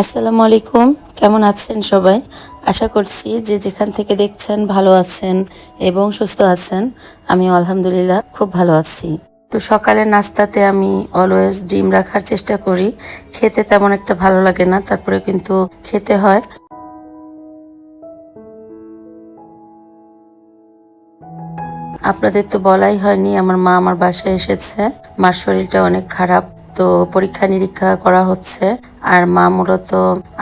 আসসালামু আলাইকুম। কেমন আছেন সবাই? আশা করছি যে যেখান থেকে দেখছেন ভালো আছেন এবং সুস্থ আছেন। আমি আলহামদুলিল্লাহ খুব ভালো আছি। তো সকালের নাস্তাতে আমি অলওয়েজ ডিম রাখার চেষ্টা করি। খেতে তেমন একটা ভালো লাগে না তারপরে কিন্তু খেতে হয়। আপনাদের তো বলাই হয়নি, আমার মা আমার বাসায় এসেছে। মার শরীরটা অনেক খারাপ, তো পরীক্ষা নিরীক্ষা করা হচ্ছে। আর মা মূলত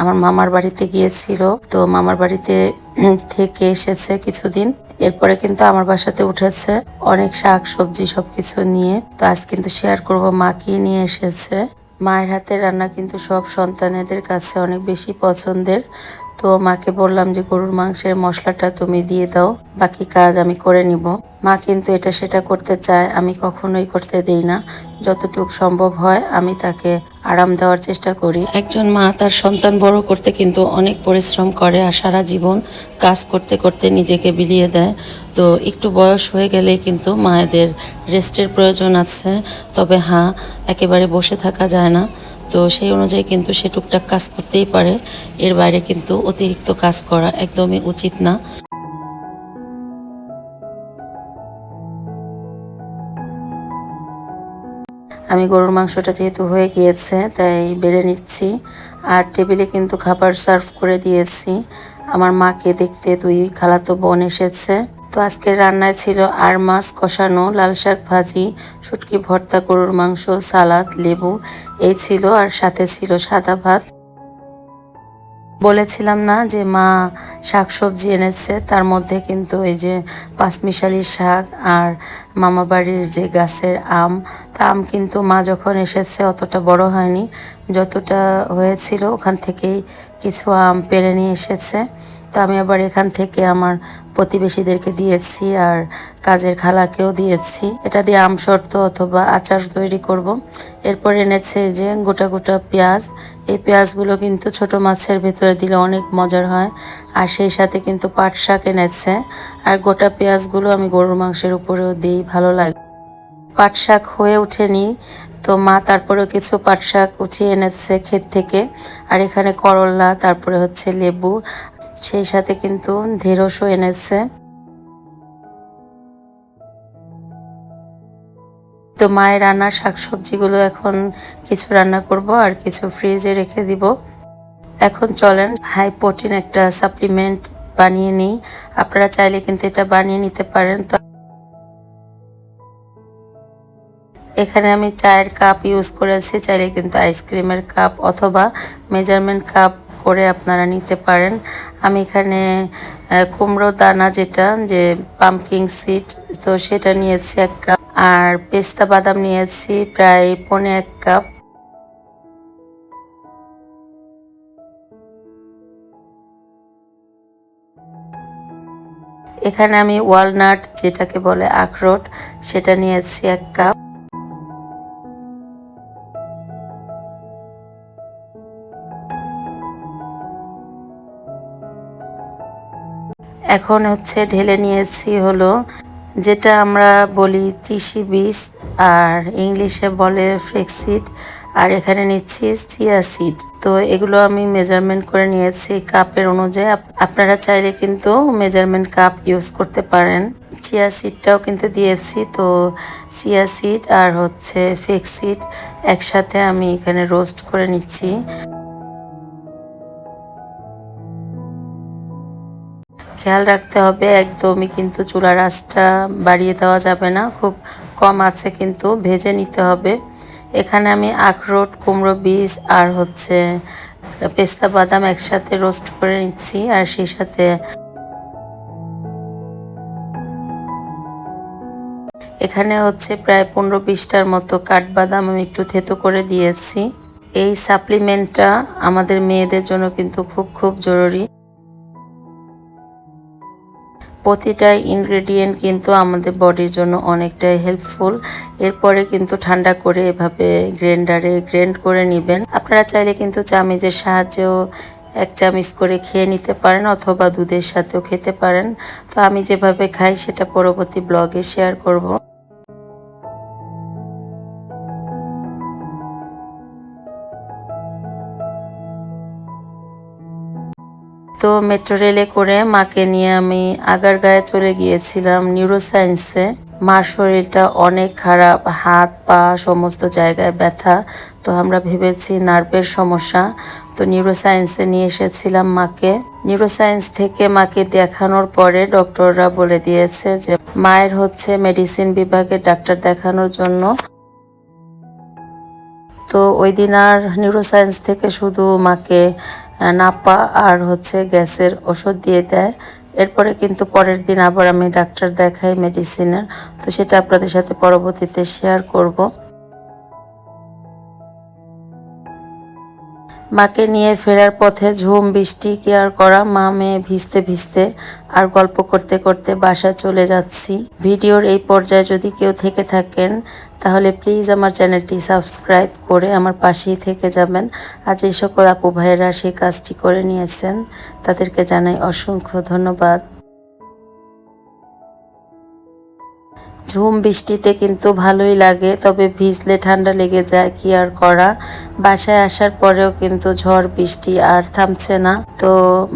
আমার মামার বাড়িতে গিয়েছিল, তো মামার বাড়িতে থেকে এসেছে কিছুদিন। এরপরে কিন্তু আমার বাসাতে উঠেছে অনেক শাক, সবজি সবকিছু নিয়ে। তো আজ কিন্তু শেয়ার করব মা কি নিয়ে এসেছে। মায়ের হাতের রান্না কিন্তু সব সন্তানেদের কাছে অনেক বেশি পছন্দের। তো মাকে বললাম যে গরুর মাংসের মশলাটা তুমি দিয়ে দাও, বাকি কাজ আমি করে নিব। মা কিন্তু এটা সেটা করতে চায়, আমি কখনোই করতে দেই না। যতটুক সম্ভব হয় আমি তাকে আরাম দেওয়ার চেষ্টা করি। একজন মা তার সন্তান বড় করতে কিন্তু অনেক পরিশ্রম করে আর সারা জীবন কাজ করতে করতে নিজেকে বিলিয়ে দেয়। তো একটু বয়স হয়ে গেলেই কিন্তু মায়েদের রেস্টের প্রয়োজন আছে। তবে হ্যাঁ একেবারে বসে থাকা যায় না। তো সেই অনুযায়ী কিন্তু সে টুকটাক কাজ করতেই পারে। এর বাইরে কিন্তু অতিরিক্ত কাজ করা একদমই উচিত না। আমি গরুর মাংসটা যেহেতু হয়ে গিয়েছে, তাই বেড়ে নিচ্ছি। আর টেবিলে কিন্তু খাবার সার্ভ করে দিয়েছি। আমার মাকে দেখতে দুই খালাতো বোন এসেছে। তো আজকের রান্নায় ছিল আর মাছ কষানো, লাল শাক ভাজি, শুটকি, ভর্তা, গরুর মাংস, সালাদ, লেবু। এই ছিল আর সাথে ছিল সাদা ভাত। বলেছিলাম না যে মা শাক সবজি এনেছে, তার মধ্যে কিন্তু এই যে পাঁচমিশালি শাক আর মামা বাড়ির যে গাছের আম, তা আম কিন্তু মা যখন এসেছে অতটা বড় হয়নি, যতটা হয়েছিল ওখান থেকেই কিছু আম পেরে নিয়ে এসেছে। তো আমি আবার এখান থেকে আমার প্রতিবেশীদেরকে দিয়েছি আর কাজের খালাকেও দিয়েছি। এটা দিয়ে আম শর্ত অথবা আচার তৈরি করব। এরপর এনেছে যে গোটা গোটা পেঁয়াজ। এই পেঁয়াজগুলো কিন্তু ছোট মাছের ভেতরে দিলে অনেক মজার হয়। আর সেই সাথে কিন্তু পাট শাক এনেছে। আর গোটা পেঁয়াজগুলো আমি গরুর মাংসের উপরেও দিই, ভালো লাগে। পাট শাক হয়ে ওঠেনি, তো মা তারপরেও কিছু পাট শাক উঠিয়ে এনেছে ক্ষেত থেকে। আর এখানে করলা, তারপরে হচ্ছে লেবু। সেই সাথে কিন্তু ঢেঁড়সও এনেছে। তো মায়ের রান্নার শাকসবজিগুলো এখন কিছু রান্না করব আর কিছু ফ্রিজে রেখে দিব। এখন চলেন হাই প্রোটিন একটা সাপ্লিমেন্ট বানিয়ে নিই। আপনারা চাইলে কিন্তু এটা বানিয়ে নিতে পারেন। তো এখানে আমি চায়ের কাপ ইউজ করেছি, চাইলে কিন্তু আইসক্রিমের কাপ অথবা মেজারমেন্ট কাপ করে আপনারা নিতে পারেন। আমি এখানে কুমড়ো দানা যেটা, যে পাম্পকিং সিড তো সেটা নিয়েছি এক কাপ আর পেস্তা বাদাম নিয়েছি প্রায় পনে এক কাপ এখানে আমি ওয়ালনাট যেটাকে বলে আখরোট, সেটা নিয়েছি এক কাপ এখন হচ্ছে ঢেলে নিয়েছি হলো যেটা আমরা বলি তিসি বীজ, আর ইংলিশে বলে ফ্লেক্সিড আর এখানে নিচ্ছি চিয়া সিড। তো এগুলো আমি মেজারমেন্ট করে নিয়েছি কাপের অনুযায়ী। আপ- আপনারা চাইলে কিন্তু মেজারমেন্ট কাপ ইউজ করতে পারেন। চিয়া সিডটাও কিন্তু দিয়েছি, তো চিয়া সিড আর হচ্ছে ফেক সিড একসাথে আমি এখানে রোস্ট করে নিচ্ছি। খেয়াল রাখতে হবে, একদমই কিন্তু চুলার আঁচটা বাড়িয়ে দেওয়া যাবে না, খুব কম আছে কিন্তু ভেজে নিতে হবে। এখানে আমি আখরোট, কুমড়ো বীজ আর হচ্ছে পেস্তা বাদাম একসাথে রোস্ট করে নিচ্ছি আর সেই সাথে এখানে হচ্ছে প্রায় পনেরো বিশটার মতো কাঠবাদাম আমি একটু থেতো করে দিয়েছি। এই সাপ্লিমেন্টটা আমাদের মেয়েদের জন্য কিন্তু খুব খুব জরুরি। প্রতিটা ইনগ্রেডিয়েন্ট কিন্তু আমাদের বডির জন্য অনেকটাই হেল্পফুল এরপরে কিন্তু ঠান্ডা করে এভাবে গ্রেন্ডারে গ্রেন্ড করে নেবেন। আপনারা চাইলে কিন্তু চামিজের সাহায্যেও এক চামচ করে খেয়ে নিতে পারেন অথবা দুধের সাথেও খেতে পারেন। তো আমি যেভাবে খাই সেটা পরবর্তী ব্লগে শেয়ার করব। তো মেট্রো রেলে করে মাকে নিয়ে আমি আগারগাঁয়ে চলে গিয়েছিলাম নিউরোসায়েন্সে মার শরীরটা অনেক খারাপ, হাত, পা সমস্ত জায়গায় ব্যথা। তো আমরা ভেবেছি নার্ভের সমস্যা, তো নিউরোসায়েন্সে নিয়ে এসেছিলাম মাকে। নিউরোসায়েন্স থেকে মাকে দেখানোর পরে ডক্টররা বলে দিয়েছে যে, মায়ের হচ্ছে মেডিসিন বিভাগে ডাক্তার দেখানোর জন্য। তো ওই দিন আর নিউরোসায়েন্স থেকে শুধু মাকে নাপা আর হচ্ছে গ্যাসের ওষুধ দিয়ে দেয়। এরপরে কিন্তু পরের দিন আবার আমি ডাক্তার দেখাই মেডিসিনের তো সেটা আপনাদের সাথে পরবর্তীতে শেয়ার করব। মাকে নিয়ে ফেরার পথে ঝুম, বৃষ্টি, কেয়ার করা, মা মেয়ে ভিজতে ভিজতে আর গল্প করতে করতে বাসায় চলে যাচ্ছি। ভিডিওর এই পর্যায়ে যদি কেউ থেকে থাকেন, তাহলে প্লিজ আমার চ্যানেলটি সাবস্ক্রাইব করে আমার পাশেই থেকে যাবেন। আজ এই সকল আপু ভাইয়েরা সেই কাজটি করে নিয়েছেন। তাদেরকে জানাই অসংখ্য ধন্যবাদ। ঝুম বৃষ্টিতে কিন্তু ভালোই লাগে, তবে ভিজলে ঠান্ডা লেগে যায়, কি আর করা? বাসায় আসার পরেও কিন্তু ঝড়, বৃষ্টি আর থামছে না। তো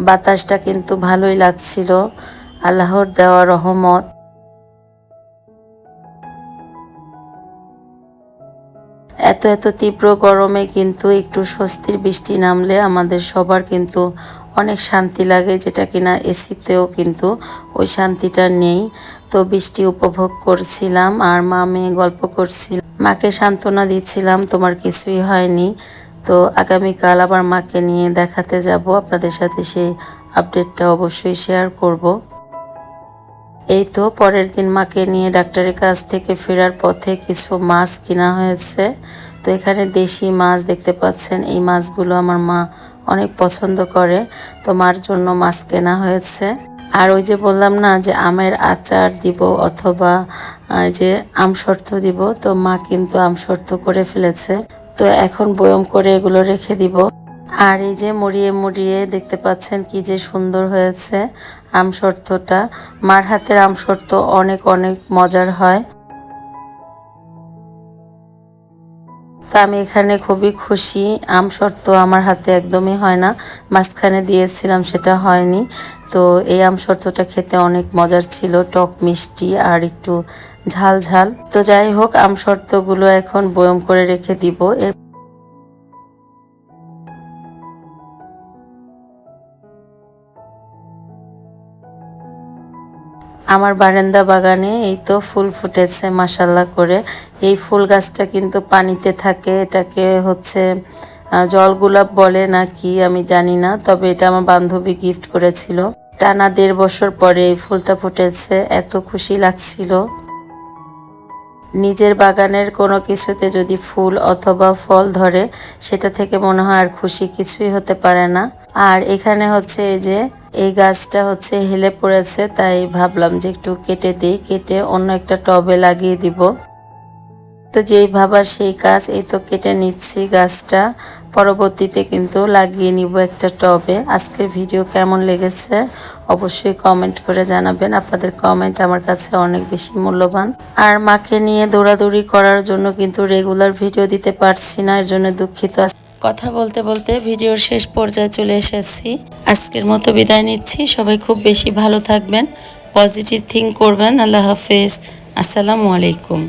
বাতাসটা কিন্তু ভালোই লাগছিল। আল্লাহর দেওয়া রহমত। এত এত তীব্র গরমে কিন্তু একটু স্বস্তির বৃষ্টি নামলে আমাদের সবার কিন্তু অনেক শান্তি লাগে, যেটা কিনা এসিতেও কিন্তু ওই শান্তিটা নেই। তো বৃষ্টি উপভোগ করছিলাম আর মা মেয়ে গল্প করছিলাম মাকে সান্ত্বনা দিচ্ছিলাম, তোমার কিছুই হয়নি, তো আগামীকাল আবার মাকে নিয়ে দেখাতে যাব। আপনাদের সাথে সেই আপডেটটা অবশ্যই শেয়ার করব। এই তো পরের দিন মাকে নিয়ে ডাক্তারের কাছ থেকে ফেরার পথে কিছু মাছ কিনা হয়েছে। তো এখানে দেশি মাছ দেখতে পাচ্ছেন। এই মাছগুলো আমার মা অনেক পছন্দ করে। তো মার জন্য মাছ কেনা হয়েছে। আর ওই যে বললাম না যে আমের আচার দিব অথবা যে আম শর্ত দিব, তো মা কিন্তু আম শর্ত করে ফেলেছে। তো এখন বয়ম করে এগুলো রেখে দিব। আর এই যে মরিয়ে মরিয়ে দেখতে পাচ্ছেন কি যে সুন্দর হয়েছে আম শর্তটা। মার হাতের আম শর্ত অনেক অনেক মজার হয়। তা আমি এখানে খুবই খুশি। আম শর্ত আমার হাতে একদমই হয় না। মাঝখানে দিয়েছিলাম, সেটা হয়নি। তো এই আম শর্তটা খেতে অনেক মজার ছিল, টক মিষ্টি আর একটু ঝাল ঝাল। তো যাই হোক, আম শর্তগুলো এখন বয়ম করে রেখে দিব। এর আমার বারান্দা বাগানে এই তো ফুল ফুটেছে মাসাল্লাহ করে। এই ফুল গাছটা কিন্তু পানিতে থাকে, এটাকে হচ্ছে জল গোলাপ বলে না কি, আমি জানি না, তবে এটা আমার বান্ধবী গিফট করেছিল। টানা দেড় বছর পরে এই ফুলটা ফুটেছে, এত খুশি লাগছিল। নিজের বাগানের কোনো কিছুতে যদি ফুল অথবা ফল ধরে, সেটা থেকে মনে হয় আর খুশি কিছুই হতে পারে না। আর এখানে হচ্ছে এই যে এই গাছটা হচ্ছে হেলে পড়েছে, তাই ভাবলাম যে একটু কেটে দিই, কেটে অন্য একটা টবে লাগিয়ে দিব। তো যেই ভাবা সেই কাজ এই তো কেটে নিচ্ছি গাছটা। পরবর্তীতে কিন্তু লাগিয়ে নিব একটা টবে। আজকের ভিডিও কেমন লেগেছে অবশ্যই কমেন্ট করে জানাবেন। আপনাদের কমেন্ট আমার কাছে অনেক বেশি মূল্যবান। আর মাকে নিয়ে দৌড়াদৌড়ি করার জন্য কিন্তু রেগুলার ভিডিও দিতে পারছি না, এর জন্য দুঃখিত। কথা বলতে বলতে ভিডিওর শেষ পর্যায়ে চলে এসেছি। আজকের মতো বিদায় নিচ্ছি। সবাই খুব বেশি ভালো থাকবেন, পজিটিভ থিঙ্ক করবেন। আল্লাহ হাফেজ। আসসালামু আলাইকুম।